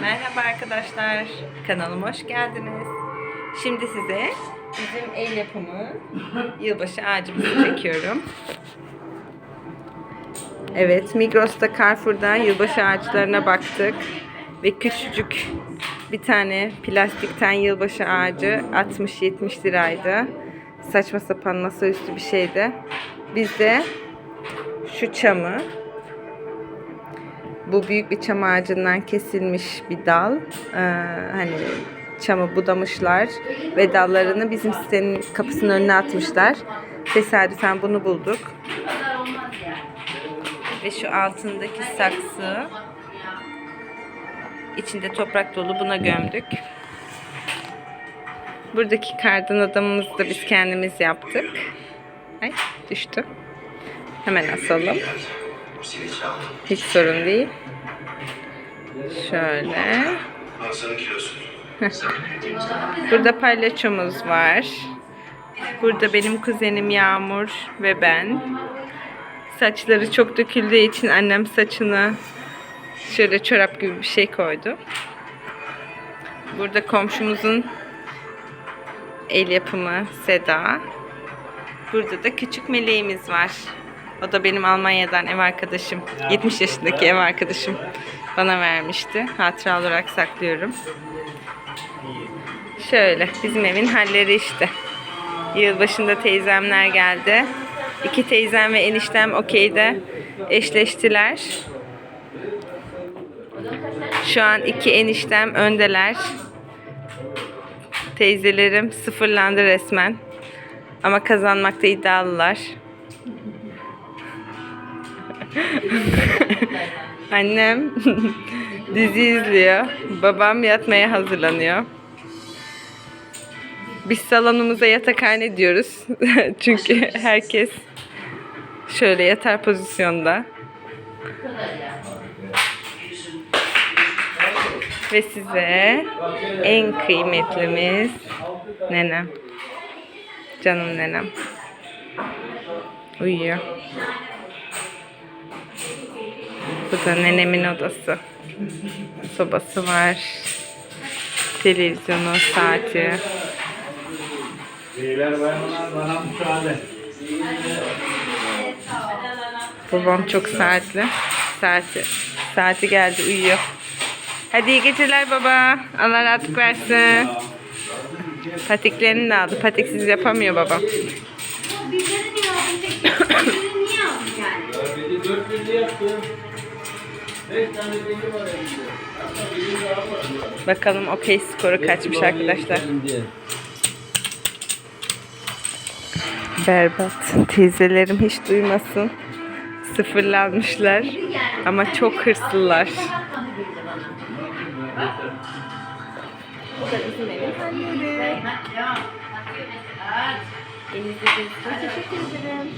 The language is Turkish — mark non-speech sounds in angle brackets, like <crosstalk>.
Merhaba arkadaşlar. Kanalıma hoş geldiniz. Şimdi size bizim el yapımı <laughs> yılbaşı ağacımızı çekiyorum. Evet, Migros'ta, Carrefour'da yılbaşı ağaçlarına baktık. Ve küçücük bir tane plastikten yılbaşı ağacı 60-70 liraydı. Saçma sapan masaüstü bir şeydi. Biz de şu çamı bu büyük bir çam ağacından kesilmiş bir dal. Ee, hani çamı budamışlar ve dallarını bizim sitenin kapısının önüne atmışlar. Tesadüfen bunu bulduk. Ve şu altındaki saksı içinde toprak dolu buna gömdük. Buradaki kardan adamımızı da biz kendimiz yaptık. Ay düştü. Hemen asalım. Hiç sorun değil. Şöyle. <laughs> Burada palyaçomuz var. Burada benim kuzenim Yağmur ve ben. Saçları çok döküldüğü için annem saçını şöyle çorap gibi bir şey koydu. Burada komşumuzun el yapımı Seda. Burada da küçük meleğimiz var. O da benim Almanya'dan ev arkadaşım. 70 yaşındaki ev arkadaşım bana vermişti. Hatıra olarak saklıyorum. Şöyle bizim evin halleri işte. Yılbaşında teyzemler geldi. İki teyzem ve eniştem okeyde eşleştiler. Şu an iki eniştem öndeler. Teyzelerim sıfırlandı resmen. Ama kazanmakta iddialılar. <laughs> Annem <laughs> dizi izliyor. Babam yatmaya hazırlanıyor. Biz salonumuza yatakhane diyoruz. <laughs> Çünkü herkes şöyle yatar pozisyonda. Ve size en kıymetlimiz nenem. Canım nenem. Uyuyor. Bu da nenemin odası. Sobası var. Televizyonu, saati. Babam çok saatli. Saati. Saati geldi uyuyor. Hadi iyi geceler baba. Allah rahatlık versin. Patiklerini de aldı. Patiksiz yapamıyor niye aldın? <coughs> Bizleri niye aldın yani? Beni dört birde yaptım. Bakalım okey skoru kaçmış arkadaşlar. Berbat. Teyzelerim hiç duymasın. Sıfırlanmışlar. Ama çok hırslılar. Elinize teşekkür ederim.